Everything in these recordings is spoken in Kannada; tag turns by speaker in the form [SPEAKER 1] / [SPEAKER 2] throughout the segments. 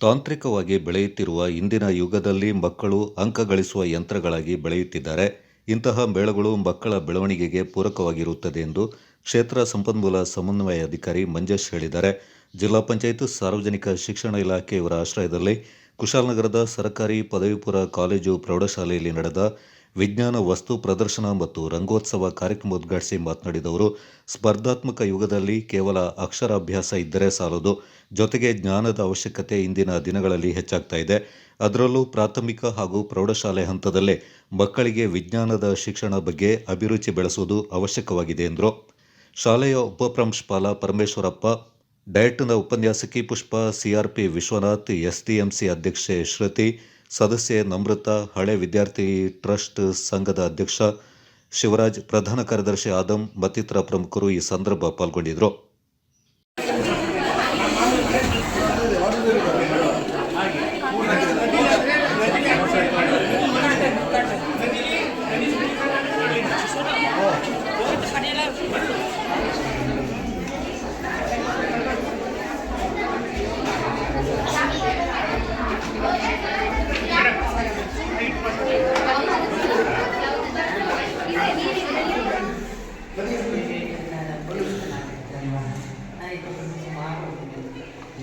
[SPEAKER 1] ತಾಂತ್ರಿಕವಾಗಿ ಬೆಳೆಯುತ್ತಿರುವ ಇಂದಿನ ಯುಗದಲ್ಲಿ ಮಕ್ಕಳು ಅಂಕ ಗಳಿಸುವ ಯಂತ್ರಗಳಾಗಿ ಬೆಳೆಯುತ್ತಿದ್ದಾರೆ. ಇಂತಹ ಮೇಳಗಳು ಮಕ್ಕಳ ಬೆಳವಣಿಗೆಗೆ ಪೂರಕವಾಗಿರುತ್ತದೆ ಎಂದು ಕ್ಷೇತ್ರ ಸಂಪನ್ಮೂಲ ಸಮನ್ವಯ ಅಧಿಕಾರಿ ಮಂಜೇಶ್ ಹೇಳಿದ್ದಾರೆ. ಜಿಲ್ಲಾ ಪಂಚಾಯತ್ ಸಾರ್ವಜನಿಕ ಶಿಕ್ಷಣ ಇಲಾಖೆಯವರ ಆಶ್ರಯದಲ್ಲಿ ಕುಶಾಲನಗರದ ಸರ್ಕಾರಿ ಪದವಿಪೂರ್ವ ಕಾಲೇಜು ಪ್ರೌಢಶಾಲೆಯಲ್ಲಿ ನಡೆದ ವಿಜ್ಞಾನ, ವಸ್ತು ಪ್ರದರ್ಶನ ಮತ್ತು ರಂಗೋತ್ಸವ ಕಾರ್ಯಕ್ರಮ ಉದ್ಘಾಟಿಸಿ ಮಾತನಾಡಿದ ಅವರು ಸ್ಪರ್ಧಾತ್ಮಕ ಯುಗದಲ್ಲಿ ಕೇವಲ ಅಕ್ಷರಾಭ್ಯಾಸ ಇದ್ದರೆ ಸಾಲದು. ಜೊತೆಗೆ ಜ್ಞಾನದ ಅವಶ್ಯಕತೆ ಇಂದಿನ ದಿನಗಳಲ್ಲಿ ಹೆಚ್ಚಾಗ್ತಾ ಇದೆ. ಅದರಲ್ಲೂ ಪ್ರಾಥಮಿಕ ಹಾಗೂ ಪ್ರೌಢಶಾಲೆ ಹಂತದಲ್ಲೇ ಮಕ್ಕಳಿಗೆ ವಿಜ್ಞಾನದ ಶಿಕ್ಷಣ ಬಗ್ಗೆ ಅಭಿರುಚಿ ಬೆಳೆಸುವುದು ಅವಶ್ಯಕವಾಗಿದೆ ಎಂದರು. ಶಾಲೆಯ ಉಪಪ್ರಾಂಶುಪಾಲ ಪರಮೇಶ್ವರಪ್ಪ, ಡಯಟ್ನ ಉಪನ್ಯಾಸಕಿ ಪುಷ್ಪ, ಸಿಆರ್ಪಿ ವಿಶ್ವನಾಥ್, ಎಸ್ಡಿಎಂಸಿ ಅಧ್ಯಕ್ಷೆ ಶ್ರುತಿ ಸದಸ್ಯೆ ನಮೃತ ಹಳೆ ವಿದ್ಯಾರ್ಥಿ ಟ್ರಸ್ಟ್ ಸಂಘದ ಅಧ್ಯಕ್ಷ ಶಿವರಾಜ್, ಪ್ರಧಾನ ಕಾರ್ಯದರ್ಶಿ ಆದಮ್, ಮತ್ತಿತರ ಪ್ರಮುಖರು ಈ ಸಂದರ್ಭ ಪಾಲ್ಗೊಂಡಿದ್ದರು.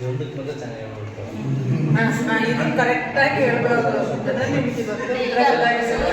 [SPEAKER 2] ಇದೊಂದಕ್ಕೆ ಮೊದಲು ಚೆನ್ನಾಗಿ ಮಾಡ್ಬಿಟ್ಟು
[SPEAKER 3] ಹಾ, ಹಾ, ಇದು ಕರೆಕ್ಟಾಗಿ ಹೇಳ್ಬೋದು ನಿಮಗೆ ಗೊತ್ತು. ಇದ್ರಲ್ಲೆಲ್ಲ ಹೆಸರು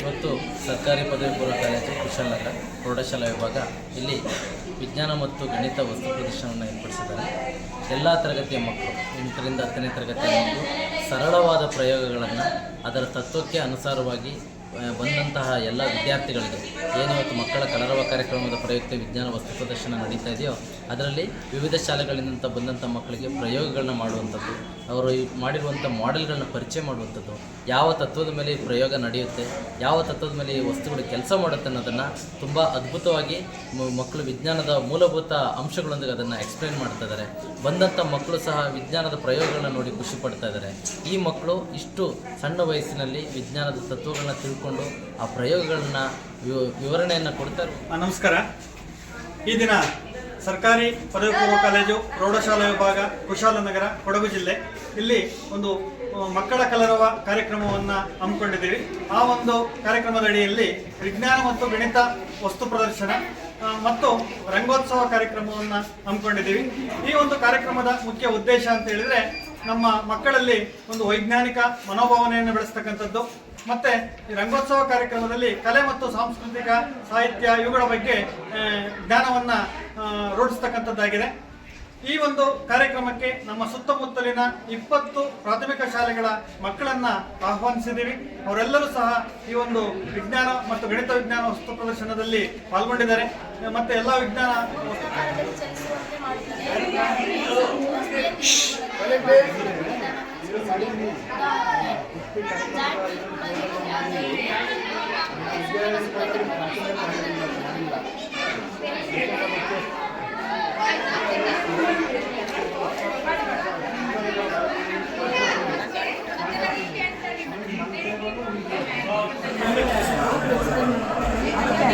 [SPEAKER 2] ಇವತ್ತು ಸರ್ಕಾರಿ ಪದವಿ ಪೂರ್ವ ಕಾಲೇಜು ಕುಶಾಲನಗರ, ಪ್ರೌಢಶಾಲಾ ವಿಭಾಗ. ಇಲ್ಲಿ ವಿಜ್ಞಾನ ಮತ್ತು ಗಣಿತ ವಸ್ತು ಪ್ರದರ್ಶನವನ್ನು ಏರ್ಪಡಿಸಿದ್ದಾರೆ. ಎಲ್ಲ ತರಗತಿಯ ಮಕ್ಕಳು, ಎಂಟರಿಂದ ಹತ್ತನೇ ತರಗತಿಯ ಮಕ್ಕಳು ಸರಳವಾದ ಪ್ರಯೋಗಗಳನ್ನು ಅದರ ತತ್ವಕ್ಕೆ ಅನುಸಾರವಾಗಿ ಬಂದಂತಹ ಎಲ್ಲ ವಿದ್ಯಾರ್ಥಿಗಳಿಗೆ ಏನಿವತ್ತು ಮಕ್ಕಳ ಕಲರವ ಕಾರ್ಯಕ್ರಮದ ಪ್ರಯುಕ್ತ ವಿಜ್ಞಾನ ವಸ್ತು ಪ್ರದರ್ಶನ ನಡೀತಾ ಇದೆಯೋ, ಅದರಲ್ಲಿ ವಿವಿಧ ಶಾಲೆಗಳಿಂದ ಬಂದಂಥ ಮಕ್ಕಳಿಗೆ ಪ್ರಯೋಗಗಳನ್ನ ಮಾಡುವಂಥದ್ದು, ಅವರು ಮಾಡಿರುವಂಥ ಮಾಡೆಲ್ಗಳನ್ನ ಪರಿಚಯ ಮಾಡುವಂಥದ್ದು, ಯಾವ ತತ್ವದ ಮೇಲೆ ಈ ಪ್ರಯೋಗ ನಡೆಯುತ್ತೆ, ಯಾವ ತತ್ವದ ಮೇಲೆ ಈ ವಸ್ತುಗಳು ಕೆಲಸ ಮಾಡುತ್ತೆ ಅನ್ನೋದನ್ನು ತುಂಬ ಅದ್ಭುತವಾಗಿ ಮಕ್ಕಳು ವಿಜ್ಞಾನದ ಮೂಲಭೂತ ಅಂಶಗಳೊಂದಿಗೆ ಅದನ್ನು ಎಕ್ಸ್ಪ್ಲೈನ್ ಮಾಡ್ತಾ ಇದ್ದಾರೆ. ಬಂದಂಥ ಮಕ್ಕಳು ಸಹ ವಿಜ್ಞಾನದ ಪ್ರಯೋಗಗಳನ್ನ ನೋಡಿ ಖುಷಿ ಪಡ್ತಾ ಇದ್ದಾರೆ. ಈ ಮಕ್ಕಳು ಇಷ್ಟು ಸಣ್ಣ ವಯಸ್ಸಿನಲ್ಲಿ ವಿಜ್ಞಾನದ ತತ್ವಗಳನ್ನ ತಿಳ್ಕೊಂಡು ಆ ಪ್ರಯೋಗಗಳನ್ನ, ವಿವ- ವಿವರಣೆಯನ್ನು ಕೊಡ್ತಾರೆ.
[SPEAKER 4] ನಮಸ್ಕಾರ. ಈ ದಿನ ಸರ್ಕಾರಿ ಪದವಿ ಪೂರ್ವ ಕಾಲೇಜು, ಪ್ರೌಢಶಾಲಾ ವಿಭಾಗ ಕುಶಾಲನಗರ ಕೊಡಗು ಜಿಲ್ಲೆ. ಇಲ್ಲಿ ಒಂದು ಮಕ್ಕಳ ಕಲರವ ಕಾರ್ಯಕ್ರಮವನ್ನು ಹಮ್ಮಿಕೊಂಡಿದ್ದೀವಿ. ಆ ಒಂದು ಕಾರ್ಯಕ್ರಮದ ಅಡಿಯಲ್ಲಿ ವಿಜ್ಞಾನ ಮತ್ತು ಗಣಿತ ವಸ್ತು ಪ್ರದರ್ಶನ ಮತ್ತು ರಂಗೋತ್ಸವ ಕಾರ್ಯಕ್ರಮವನ್ನು ಹಮ್ಮಿಕೊಂಡಿದ್ದೀವಿ. ಈ ಒಂದು ಕಾರ್ಯಕ್ರಮದ ಮುಖ್ಯ ಉದ್ದೇಶ ಅಂತ ಹೇಳಿದ್ರೆ ನಮ್ಮ ಮಕ್ಕಳಲ್ಲಿ ಒಂದು ವೈಜ್ಞಾನಿಕ ಮನೋಭಾವನೆಯನ್ನು ಬೆಳೆಸ್ತಕ್ಕಂಥದ್ದು. ಮತ್ತೆ ಈ ರಂಗೋತ್ಸವ ಕಾರ್ಯಕ್ರಮದಲ್ಲಿ ಕಲೆ ಮತ್ತು ಸಾಂಸ್ಕೃತಿಕ ಸಾಹಿತ್ಯ ಇವುಗಳ ಬಗ್ಗೆ ಜ್ಞಾನವನ್ನು ರೂಢಿಸ್ತಕ್ಕಂಥದ್ದಾಗಿದೆ. ಈ ಒಂದು ಕಾರ್ಯಕ್ರಮಕ್ಕೆ ನಮ್ಮ ಸುತ್ತಮುತ್ತಲಿನ ಇಪ್ಪತ್ತು ಪ್ರಾಥಮಿಕ ಶಾಲೆಗಳ ಮಕ್ಕಳನ್ನ ಆಹ್ವಾನಿಸಿದ್ದೀವಿ. ಅವರೆಲ್ಲರೂ ಸಹ ಈ ಒಂದು ವಿಜ್ಞಾನ ಮತ್ತು ಗಣಿತ ವಿಜ್ಞಾನ ವಸ್ತು ಪ್ರದರ್ಶನದಲ್ಲಿ ಪಾಲ್ಗೊಂಡಿದ್ದಾರೆ. ಮತ್ತೆ ಎಲ್ಲ ವಿಜ್ಞಾನ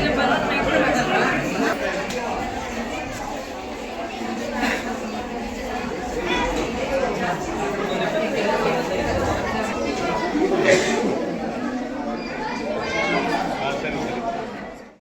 [SPEAKER 5] Gracias.